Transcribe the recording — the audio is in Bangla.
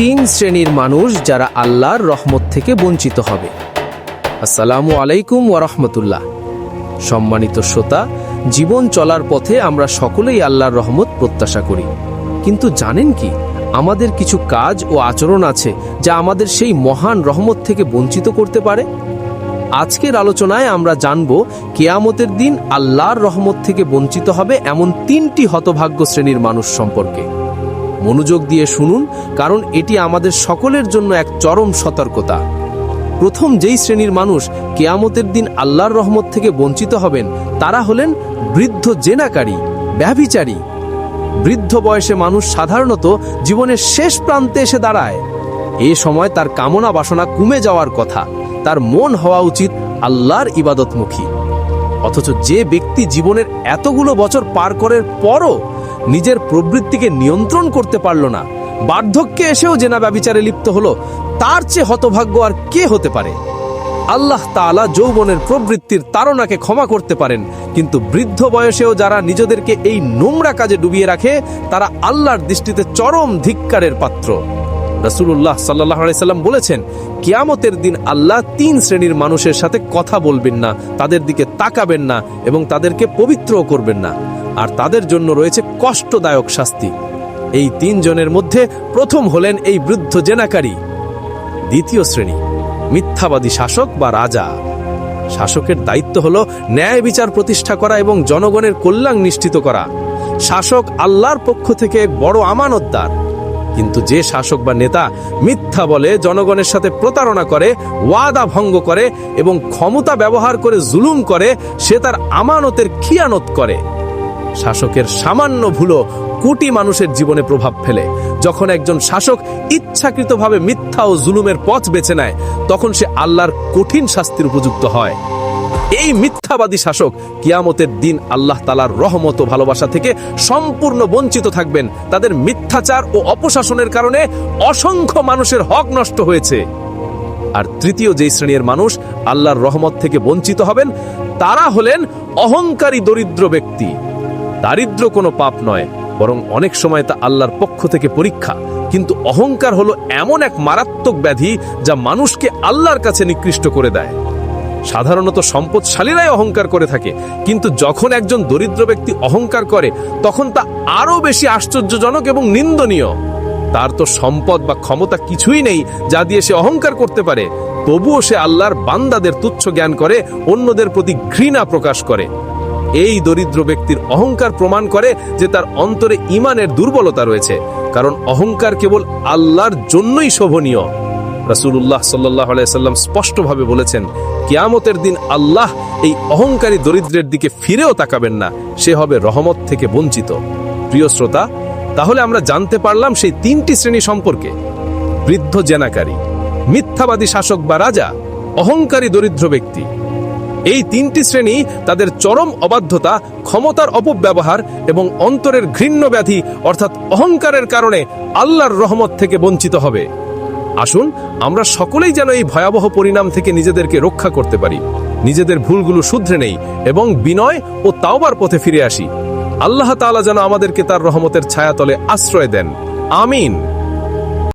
তিন শ্রেণির মানুষ যারা আল্লাহর রহমত থেকে বঞ্চিত হবে। আসসালামু আলাইকুম ওরহমতুল্লাহ সম্মানিত শ্রোতা, জীবন চলার পথে আমরা সকলেই আল্লাহর রহমত প্রত্যাশা করি। কিন্তু জানেন কি, আমাদের কিছু কাজ ও আচরণ আছে যা আমাদের সেই মহান রহমত থেকে বঞ্চিত করতে পারে? আজকের আলোচনায় আমরা জানব, কেয়ামতের দিন আল্লাহর রহমত থেকে বঞ্চিত হবে এমন তিনটি হতভাগ্য শ্রেণির মানুষ সম্পর্কে। মনোযোগ দিয়ে শুনুন, কারণ এটি আমাদের সকলের জন্য এক চরম সতর্কতা। প্রথম যেই শ্রেণির মানুষ কেয়ামতের দিন আল্লাহর রহমত থেকে বঞ্চিত হবেন, তারা হলেন বৃদ্ধ জেনাকারী, ব্যভিচারী। বৃদ্ধ বয়সে মানুষ সাধারণত জীবনের শেষ প্রান্তে এসে দাঁড়ায়। এ সময় তার কামনা বাসনা কমে যাওয়ার কথা, তার মন হওয়া উচিত আল্লাহর ইবাদতমুখী। অথচ যে ব্যক্তি জীবনের এতগুলো বছর পার করার পরও নিজের প্রবৃত্তিকে নিয়ন্ত্রণ করতে পারল না। বার্ধক্যে এসেও জেনা ব্যবিচারে লিপ্ত হলো। তার চেয়ে হতভাগ্য আর কে হতে পারে? আল্লাহ তাআলা যৌবনের প্রবৃত্তির তাড়নাকে ক্ষমা করতে পারেন, কিন্তু বৃদ্ধ বয়সেও যারা নিজেদেরকে এই নোংরা কাজে ডুবিয়ে রাখে, তারা আল্লাহর দৃষ্টিতে চরম ধিক্কারের পাত্র। রাসূলুল্লাহ সাল্লাহ সাল্লাম বলেছেন, কিয়ামতের দিন আল্লাহ তিন শ্রেণির মানুষের সাথে কথা বলবেন না, তাদের দিকে তাকাবেন না এবং তাদেরকে পবিত্রও করবেন না। আর তাদের জন্য রয়েছে কষ্টদায়ক শাস্তি। এই তিনজনের মধ্যে প্রথম হলেন এই বৃদ্ধ জেনাকারী। দ্বিতীয় শ্রেণি, মিথ্যাবাদী শাসক বা রাজা। শাসকের দায়িত্ব হল ন্যায় বিচার প্রতিষ্ঠা করা এবং জনগণের কল্যাণ নিশ্চিত করা। শাসক আল্লাহর পক্ষ থেকে বড় আমানতদার। কিন্তু যে শাসক বা নেতা মিথ্যা বলে জনগণের সাথে প্রতারণা করে, ওয়াদা ভঙ্গ করে এবং ক্ষমতা ব্যবহার করে জুলুম করে, সে তার আমানতের খিয়ানত করে। শাসকের সামান্য ভুলো কোটি মানুষের জীবনে প্রভাব ফেলে। যখন একজন শাসক ইচ্ছাকৃতভাবে মিথ্যা ও জুলুমের পথ বেছে নেয়, তখন সে আল্লাহর কঠিন শাস্তির উপযুক্ত হয়। এই মিথ্যাবাদী শাসক কিয়ামতের দিন আল্লাহ তালার রহমত ও ভালোবাসা থেকে সম্পূর্ণ বঞ্চিত থাকবেন। তাদের মিথ্যাচার ও অপশাসনের কারণে অসংখ্য মানুষের হক নষ্ট হয়েছে। আর তৃতীয় যেই শ্রেণির মানুষ আল্লাহর রহমত থেকে বঞ্চিত হবেন, তারা হলেন অহংকারী দরিদ্র ব্যক্তি। দারিদ্র কোনো পাপ নয়, বরং অনেক সময় তা আল্লাহর পক্ষ থেকে পরীক্ষা। কিন্তু অহংকার হলো এমন এক মারাত্মক ব্যাধি যা মানুষকে আল্লাহর কাছে নিকৃষ্ট করে দেয়। সাধারণত সম্পদশালীরাই অহংকার করে থাকে, কিন্তু যখন একজন দরিদ্র ব্যক্তি অহংকার করে, তখন তা আরও বেশি আশ্চর্যজনক এবং নিন্দনীয়। তার তো সম্পদ বা ক্ষমতা কিছুই নেই যা দিয়ে সে অহংকার করতে পারে, তবুও সে আল্লাহর বান্দাদের তুচ্ছ জ্ঞান করে, অন্যদের প্রতি ঘৃণা প্রকাশ করে। এই দরিদ্র ব্যক্তির অহংকার প্রমাণ করে যে তার অন্তরে ইমানের দুর্বলতা রয়েছে। কারণ অহংকার কেবল আল্লাহর জন্যই শোভনীয়। রাসূলুল্লাহ সাল্লাহ সাল্লাম স্পষ্টভাবে বলেছেন, কিয়ামতের দিন আল্লাহ এই অহংকারী দরিদ্রের দিকে ফিরেও তাকাবেন না। সে হবে রহমত থেকে বঞ্চিত। প্রিয় শ্রোতা, তাহলে আমরা জানতে পারলাম সেই তিনটি শ্রেণি সম্পর্কে। বৃদ্ধ জেনাকারী, মিথ্যাবাদী শাসক বা রাজা, অহংকারী দরিদ্র ব্যক্তি। এই তিনটি শ্রেণি তাদের চরম অবাধ্যতা, ক্ষমতার অপব্যবহার এবং অন্তরের ঘৃণ্য ব্যাধি, অর্থাৎ অহংকারের কারণে আল্লাহর রহমত থেকে বঞ্চিত হবে। আসুন, আমরা সকলেই যেন এই ভয়াবহ পরিণাম থেকে নিজেদেরকে রক্ষা করতে পারি। নিজেদের ভুলগুলো শুধরে নেই এবং বিনয় ও তাওবার পথে ফিরে আসি। আল্লাহ তাআলা যেন আমাদেরকে তার রহমতের ছায়াতলে আশ্রয় দেন। আমিন।